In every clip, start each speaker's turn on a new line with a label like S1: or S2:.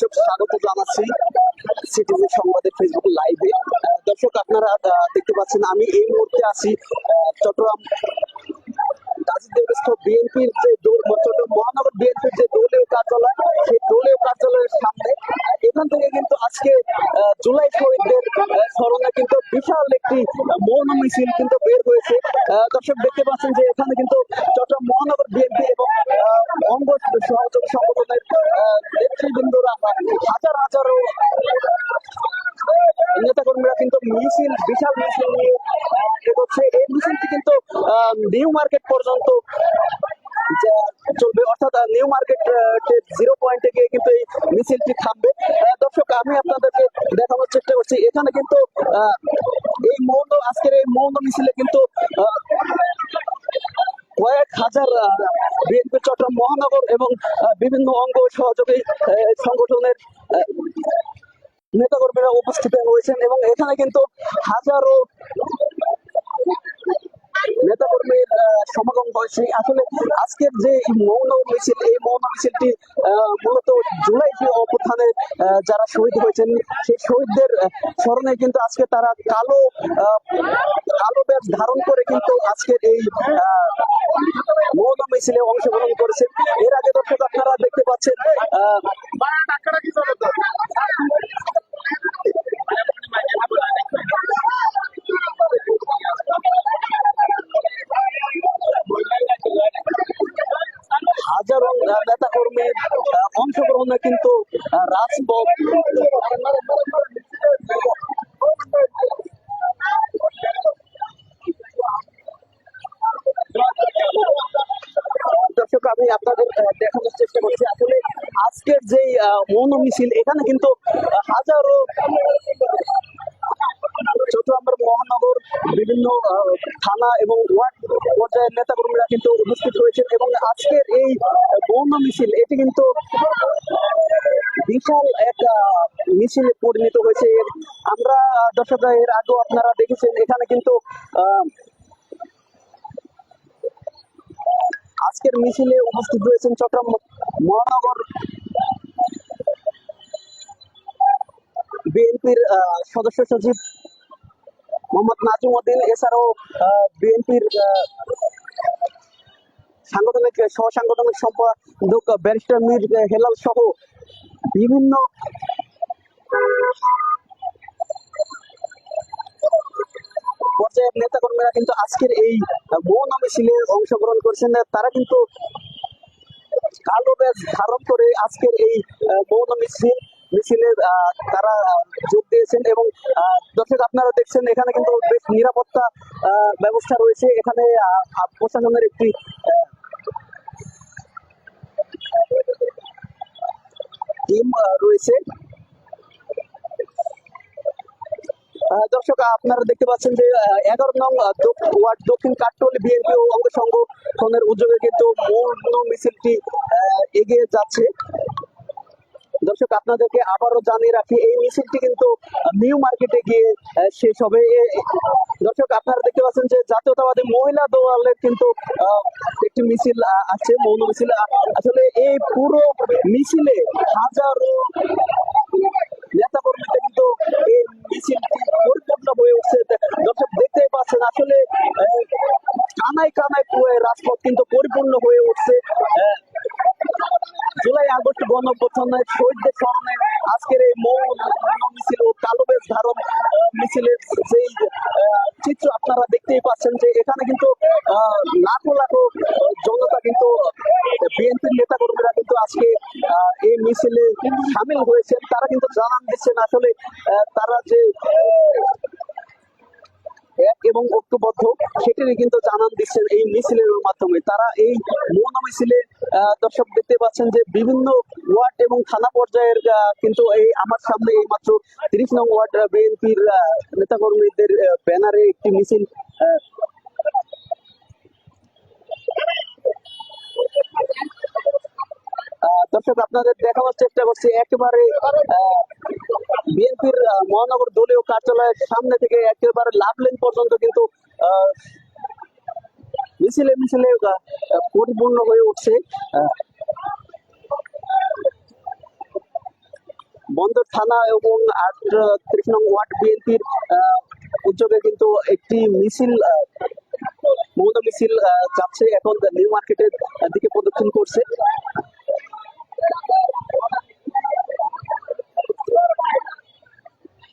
S1: দর্শক, স্বাগত জানাচ্ছি সিটিভি সংবাদের ফেসবুক লাইভে দর্শক, আপনারা দেখতে পাচ্ছেন, আমি এই মুহূর্তে আছি চট্টগ্রাম গাজীদেবস্থ বিএনপির যে চট্টগ্রাম মহানগর বিএনপির যে দলীয় কার্যালয়, সেই দলীয় কার্যালয়ের সামনে এখান থেকে কিন্তু আজকে জুলাই শহীদদের স্মরণে কিন্তু বিশাল একটি মৌন মিছিল কিন্তু বের হয়েছে। দর্শক, দেখতে পাচ্ছেন যে এখানে কিন্তু চট্টগ্রাম মহানগর বিএনপি এবং অঙ্গ সহযোগী সংগঠনের নেতৃবৃন্দরা হাজার হাজারো নেতাকর্মীরা কিন্তু মিছিল, বিশাল মিছিল নিয়ে এগোচ্ছে এই মিছিলটি কিন্তু নিউ মার্কেট পর্যন্ত চলবে। অর্থাৎ নিউ মার্কেট জিরো পয়েন্টে গিয়ে কিন্তু এই মিছিলটি থামবে। দর্শক, আমি আপনাদেরকে দেখানোর চেষ্টা করছি। এখানে কিন্তু এই মৌন, আজকের এই মৌন মিছিলে কিন্তু কয়েক হাজার বিএনপি চট্টগ্রাম মহানগর এবং বিভিন্ন অঙ্গ সহযোগী সংগঠনের নেতাকর্মীরা উপস্থিত হয়েছেন এবং এখানে কিন্তু হাজারো নেতাকর্মীর সমাগম হয়েছে। আসলে আজকের যে মৌন মিছিল, এই মৌন মিছিলটি মূলত জুলাই যে আহ, যারা শহীদ হয়েছেন সেই শহীদদের স্মরণে কিন্তু আজকে তারা কালো কালো ব্যাগ ধারণ করে কিন্তু আজকের এই মৌন মিছিলে অংশগ্রহণ করেছেন এর আগে দর্শক আপনারা দেখতে পাচ্ছেন আহ, হাজারো নেতা কর্মীর অংশগ্রহণে কিন্তু রাজপথ দর্শক, আমি আপনাদের দেখানোর চেষ্টা করছি। আসলে আজকের যে মৌন মিছিল এখানে কিন্তু হাজারো বিভিন্ন থানা এবং ওয়ার্ড পর্যায়ের নেতাকর্মীরা কিন্তু উপস্থিত রয়েছেন এবং আজকের এই মৌন মিছিল এটি কিন্তু বিশাল একটা মিছিলে পরিণত হয়েছে। আমরা আহ, দর্শক এর আগেও আপনারা দেখেছেন এখানে কিন্তু আজকের মিছিলে উপস্থিত রয়েছেন চট্টগ্রাম মহানগর বিএনপির সদস্য সচিব মোহাম্মদ নাজিম উদ্দিন এছাড়াও বিএনপির সাংগঠনিক সহ সাংগঠনিক সম্পাদক ব্যারিস্টার মীর হেলাল সহ বিভিন্ন পর্যায়ের নেতাকর্মীরা কিন্তু আজকের এই মৌন মিছিলে অংশগ্রহণ করছেন। তারা কিন্তু কালো ধারণ করে আজকের এই মৌন মিছিল মিছিলে তারা যোগ দিয়েছেন এবং দর্শক আপনারা দেখছেন এখানে কিন্তু বেশ নিরাপত্তা ব্যবস্থা রয়েছে। এখানে প্রশাসনের একটি টিম রয়েছে। দর্শক, আপনারা দেখতে পাচ্ছেন যে এগারো নং ওয়ার্ড, দক্ষিণ কাট্টল বিএনপি ও অঙ্গ সংগঠনের উদ্যোগে কিন্তু মৌন মিছিলটি এগিয়ে যাচ্ছে। দর্শক, আপনাদেরকে আবারও জানিয়ে রাখি, এই মিছিলটি কিন্তু নিউ মার্কেটে গিয়ে শেষ হবে। দর্শক, আপনারা দেখতে পাচ্ছেন যে জাতীয়তাবাদী মহিলা দলের কিন্তু একটি মিছিল আছে, মৌন মিছিল। আসলে এই পুরো মিছিলে হাজারো নেতা কর্মীতে কিন্তু এই মিছিলটি পরিপূর্ণ হয়ে উঠছে দর্শক দেখতেই পাচ্ছেন আসলে আহ, কানায় কানায় পুরো রাজপথ কিন্তু পরিপূর্ণ হয়ে উঠছে আহ, জুলাই আগস্ট গণঅভ্যুত্থানের শহীদদের স্মরণে আজকের এই মৌন মৌন মিছিল ও কালো বেশ ধারণ আহ, মিছিলের যেই আহ, চিত্র আপনারা দেখতেই পাচ্ছেন যে এখানে কিন্তু আহ, লাখো লাখো আহ, জনতা কিন্তু বিএনপির নেতা কর্মীরা কিন্তু আজকে এই মিছিলে সামিল হয়েছেন, তারা কিন্তু জানান দিচ্ছেন আসলে তারা যে এবং ঐক্যবদ্ধ, সেটিরই কিন্তু জানান দিচ্ছেন এই মিছিলের মাধ্যমে। তারা এই মৌন মিছিলে দর্শক দেখতে পাচ্ছেন যে বিভিন্ন ওয়ার্ড এবং থানা পর্যায়ের কিন্তু এই আমার সামনে এই মাত্র তিরিশ নং ওয়ার্ড বিএনপির নেতাকর্মীদের ব্যানারে একটি মিছিল আহ, আপনাদের দেখানোর চেষ্টা করছি। একেবারে বিএনপির মহানগর দলীয় কার্যালয়ের সামনে থেকে একেবারে লাভ লেন পর্যন্ত কিন্তু মিছিলে মিছিলে পরিপূর্ণ হয়ে উঠছে বন্দর থানা এবং আটত্রিশ নং ওয়ার্ড বিএনপির উদ্যোগে কিন্তু একটি মিছিল মমতা মিছিল যাচ্ছে। এখন নিউ মার্কেটের দিকে প্রদক্ষিণ করছে আহ, দর্শক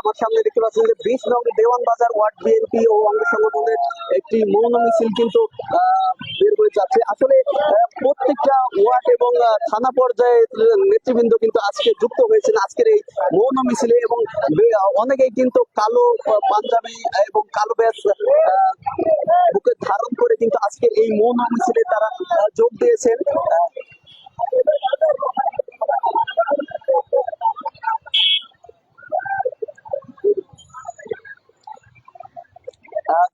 S1: আমার সামনে দেখতে পাচ্ছেন যে বিশ নং দেওয়ান বাজার ওয়ার্ড বিএনপি ও অঙ্গ সংগঠনের একটি মৌন মিছিল কিন্তু বের হয়ে যাচ্ছে। আসলে প্রত্যেকটা ওয়ার্ড এবং থানা পর্যায়ের নেতৃবৃন্দ কিন্তু আজকে যুক্ত হয়েছেন। আজকের এই মৌন মিছিলে এবং অনেকেই কিন্তু কালো পাঞ্জাবি এবং কালো ব্যাস বুকে ধারণ করে কিন্তু আজকের এই মৌন মিছিলে তারা যোগ দিয়েছেন।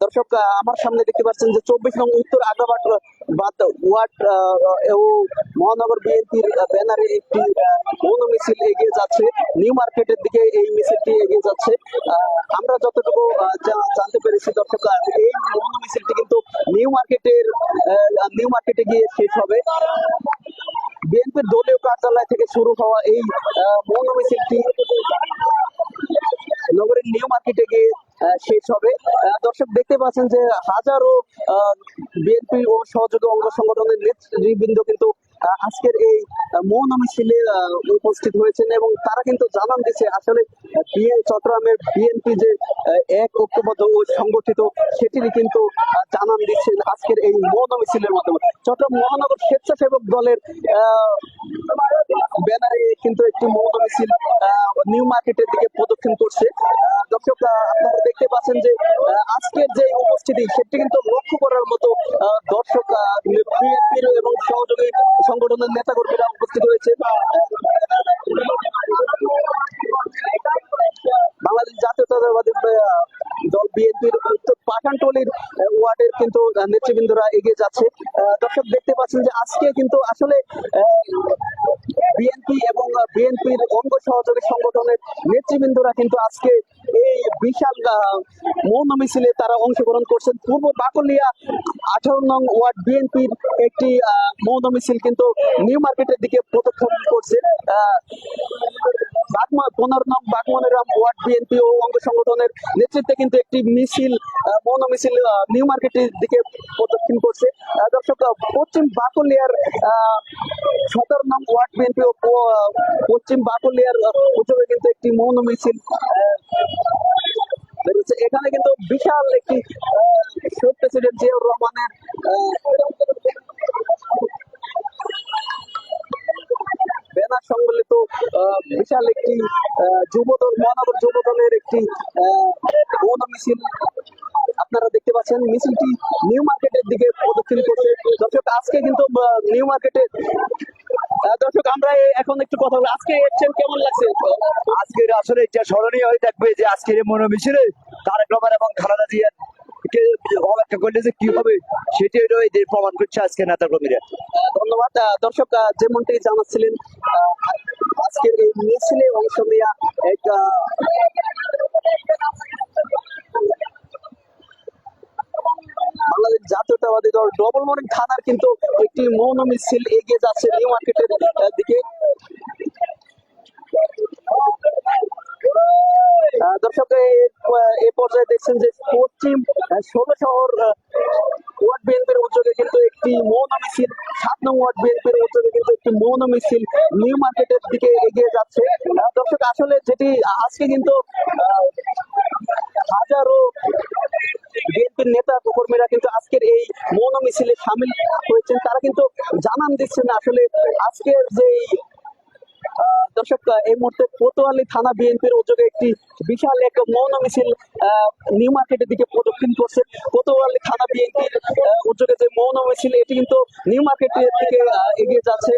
S1: দর্শক আমার সামনে দেখতে পাচ্ছেন যে চব্বিশ নং উত্তর আগ্রাবাদ বাদ আহ, ও মহানগর বিএনপির ব্যানারে একটি মৌন মিছিল এগিয়ে যাচ্ছে নিউ মার্কেটের দিকে এই মিছিলটি এগিয়ে যাচ্ছে আমরা যতটুকু জানতে পেরেছি দর্শক এই মৌন মিছিলটি কিন্তু নিউ মার্কেটের নিউ মার্কেটে গিয়ে শেষ হবে বিএনপির দলীয় কার্যালয় থেকে শুরু হওয়া এই মৌন মিছিলটি নগরের নিউ মার্কেটে গিয়ে শেষ হবে। দর্শক দেখতে পাচ্ছেন যে হাজারো বিএনপি ও সহযোগী অঙ্গ সংগঠনের নেতৃবৃন্দ কিন্তু আজকের এই মৌন মিছিলে উপস্থিত হয়েছেন এবং তারা কিন্তু জানান দিচ্ছে আসলে বিএন চট্টগ্রামের বিএনপি যে এক ঐক্যবদ্ধ ও সংগঠিত, সেটিরই কিন্তু জানান দিচ্ছেন আজকের এই মৌন মিছিলের মাধ্যমে। চট্টগ্রাম মহানগর স্বেচ্ছাসেবক দলের ব্যানারে কিন্তু একটি মৌন মিছিল নিউ মার্কেটের দিকে প্রদক্ষিণ করছে। দর্শক আপনারা দেখতে পাচ্ছেন যে আজকের যে উপস্থিতি, সেটি কিন্তু লক্ষ্য করার মতো দর্শক বিএনপির এবং সহযোগী সংগঠনের নেতাকর্মীরা উপস্থিত হয়েছে। বাংলাদেশ জাতীয়তাবাদী দল বিএনপির পাঠানটলির ওয়ার্ডের কিন্তু নেতৃবৃন্দরা এগিয়ে যাচ্ছে। দর্শক, দেখতে পাচ্ছেন যে আজকে কিন্তু আসলে বিএনপি এবং বিএনপির অঙ্গ সহযোগী সংগঠনের নেতৃবৃন্দরা কিন্তু আজকে বিশাল মৌন মিছিলে তারা অংশগ্রহণ করছেন পূর্ব বাকলিয়া আঠারো নং ওয়ার্ড বিএনপির একটি মৌন মিছিল কিন্তু নিউ মার্কেটের দিকে প্রদক্ষিণ করছে পনেরো নং বাগমনিরাম ওয়ার্ড বিএনপি ও অঙ্গ সংগঠনের নেতৃত্বে কিন্তু একটি মিছিল মৌন মিছিল নিউ মার্কেটের দিকে প্রদক্ষিণ করছে দর্শক পশ্চিম বাকলিয়ার সতেরো নং ওয়ার্ড বিএনপি ও পশ্চিম বাকলিয়ার উদ্যোগে কিন্তু একটি মৌন মিছিল। এখানে কিন্তু বিশাল একটি শহীদ প্রেসিডেন্ট জিয়াউর রহমানের আহ, ব্যানার সংবলিত বিশাল একটি যুবদল মহানগর যুবদলের একটি মিছিল। আপনারা দেখতে পাচ্ছেন মিছিলটি নিউ মার্কেটের দিকে প্রদক্ষিণ করছে। দর্শক আজকে কিন্তু নিউ মার্কেটে আহ, দর্শক আমরা এখন একটু কথা বলি আজকে এসছেন কেমন লাগছে?
S2: আজকের আসলে এটা স্মরণীয় হয়ে থাকবে যে আজকের এই মনোমিছিলে তারেক রহমান এবং খালেদা জিয়ার অপেক্ষা করলে যে কি হবে সেটি হলো যে প্রমাণ করছে আজকে নেতা কর্মীরা
S1: ধন্যবাদ। দর্শক যেমনটি জানাচ্ছিলেন আজকের এই মিছিলে অংশ নেওয়া এক জাতীয়তাবাদী দল ডবল মর্নিং থানার কিন্তু একটি মৌন মিছিল এগিয়ে যাচ্ছে নিউ মার্কেটের দিকে। দর্শক, এই পর্যায়ে দেখছেন যে পশ্চিম ষোলো শহর ওয়ার্ড বিএনপির উদ্যোগে কিন্তু একটি মৌন মিছিল, সাত নং ওয়ার্ড বিএনপির উদ্যোগে কিন্তু একটি মৌন মিছিল নিউ মার্কেটের দিকে এগিয়ে যাচ্ছে। দর্শক, আসলে যেটি আজকে কিন্তু হাজারো বিএনপির নেতা কর্মীরা কিন্তু আজকের এই মৌন মিছিলে সামিল হয়েছেন। তারা কিন্তু জানান দিচ্ছেন আসলে আজকের যে দর্শক, এই মুহূর্তে কোতোয়ালি থানা বিএনপির উদ্যোগে একটি বিশাল এক মৌন মিছিল নিউ মার্কেটের দিকে প্রদক্ষিণ করছে। কোতোয়ালি থানা বিএনপির উদ্যোগে যে মৌন মিছিল এটি কিন্তু নিউ মার্কেটের দিকে এগিয়ে যাচ্ছে।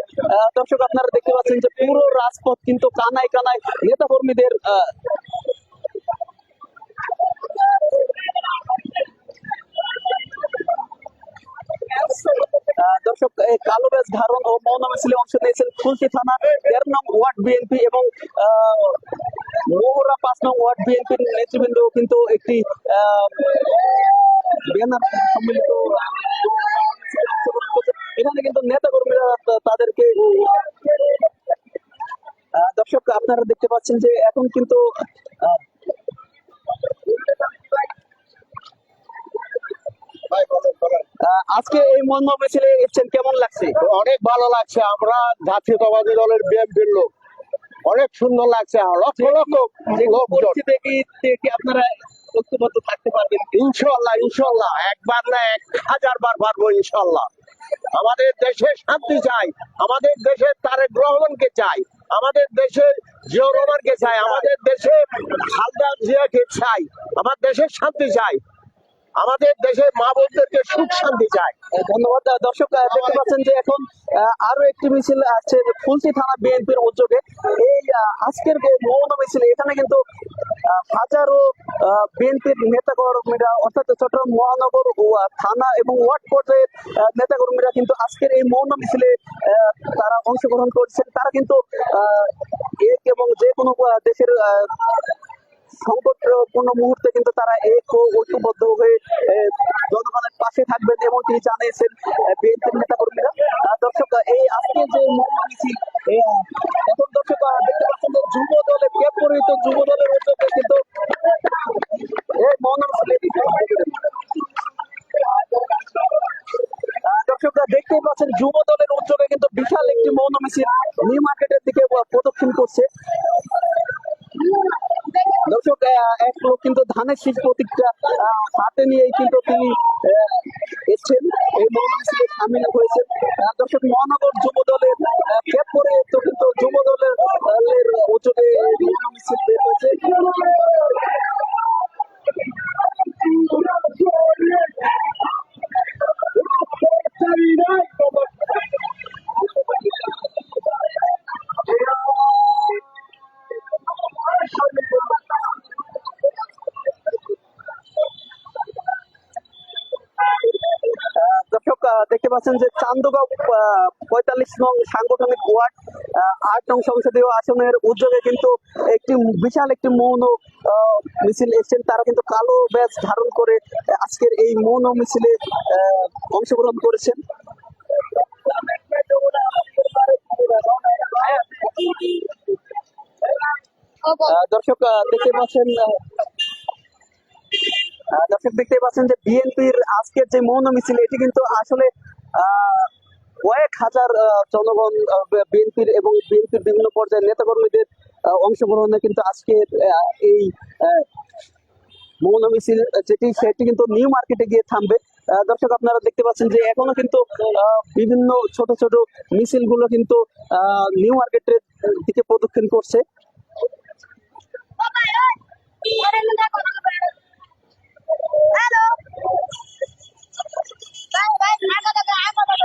S1: দর্শক, আপনারা দেখতে পাচ্ছেন যে পুরো রাজপথ কিন্তু কানায় কানায় নেতা কর্মীদের আহ, আহ, দর্শক কালো ব্যাজ ধারণ ও মৌন মিছিলে অংশ নিয়েছেন খুলতি থানা তেরো নং ওয়ার্ড বিএনপি এবং মোহরা পাঁচ নং ওয়ার্ড বিএনপির নেতৃবৃন্দ কিন্তু একটি ব্যানার সম্মিলিত। এখানে কিন্তু নেতা কর্মীরা তাদেরকে দর্শক, আপনারা দেখতে পাচ্ছেন যে এখন কিন্তু আহ, আহ, আজকে এই মিছিলে এসছেন কেমন লাগছে?
S3: অনেক ভালো লাগছে আমরা জাতীয়তাবাদী দলের বিএনপির লোক। অনেক সুন্দর লাগছে লক্ষ লক্ষ
S1: পরিস্থিতি কি আপনারা ঐক্যবদ্ধ থাকতে পারবেন
S3: ইনশাল্লাহ ইনশাল্লাহ একবার না এক হাজার বার পারব ইনশাল্লাহ আমাদের দেশে শান্তি চাই আমাদের দেশের তারেক রহমানকে চাই আমাদের দেশে জিয়া রহমানকে চাই আমাদের দেশে খালদা জিয়াকে চাই আমার দেশের শান্তি চাই। আমাদের দেশে মা বোনদেরকে সুখ শান্তি
S1: আহ, ধন্যবাদ দর্শক দেখতে পাচ্ছেন যে এখন আরও একটি মিছিল আছে ফুলসি থানা বিএনপির উদ্যোগে। এই আজকের যে মৌন মিছিল এখানে কিন্তু হাজারো বিএনপির নেতা কর্মীরা অর্থাৎ চট্টগ্রাম মহানগর থানা এবং ওয়ার্ড পর্যায়ের নেতা কর্মীরা কিন্তু আজকের এই মৌন মিছিলে তারা অংশগ্রহণ করছেন। তারা কিন্তু এবং যে কোনো দেশের আহ, সংকটপূর্ণ মুহূর্তে কিন্তু তারা এক ও ঐক্যবদ্ধ হয়ে জনগণের পাশে থাকবেন এমনটি জানিয়েছেন দর্শক এক লোক কিন্তু ধানের শীষ প্রতীকটা হাতে নিয়ে কিন্তু তিনি এসছেন এই মৌন সামিল হয়েছেন। দর্শক, মহানগর যুব দলের ক্যাপ পরে তো কিন্তু যুব দলের উদ্যোগে মিছিল বের হয়েছে। দেখতে পাচ্ছেন যে চান্দগাঁও পঁয়তাল্লিশ নং সাংগঠনিক ওয়ার্ড আট নং সংসদীয় আসনের উদ্যোগে কিন্তু একটি বিশাল একটি মৌন মিছিল এসেছেন। তারা কিন্তু কালো ব্যাজ ধারণ করে আজকের এই মৌন মিছিলে অংশগ্রহণ করেছেন। দর্শক দেখতে পাচ্ছেন দর্শক দেখতে পাচ্ছেন যে বিএনপির আজকের যে মৌন মিছিল এটি কিন্তু আসলে আহ, কয়েক হাজার জনগণ বিএনপির এবং বিএনপির বিভিন্ন পর্যায়ের নেতাকর্মীদের অংশগ্রহণে কিন্তু আজকে আহ, এই মৌন মিছিল যেটি সেটি কিন্তু নিউ মার্কেটে গিয়ে থামবে দর্শক আপনারা দেখতে পাচ্ছেন যে এখনও কিন্তু বিভিন্ন ছোট ছোট মিছিলগুলো কিন্তু আহ, নিউ মার্কেটের দিকে প্রদক্ষিণ করছে
S4: Hello. Bye bye. Ako na ako na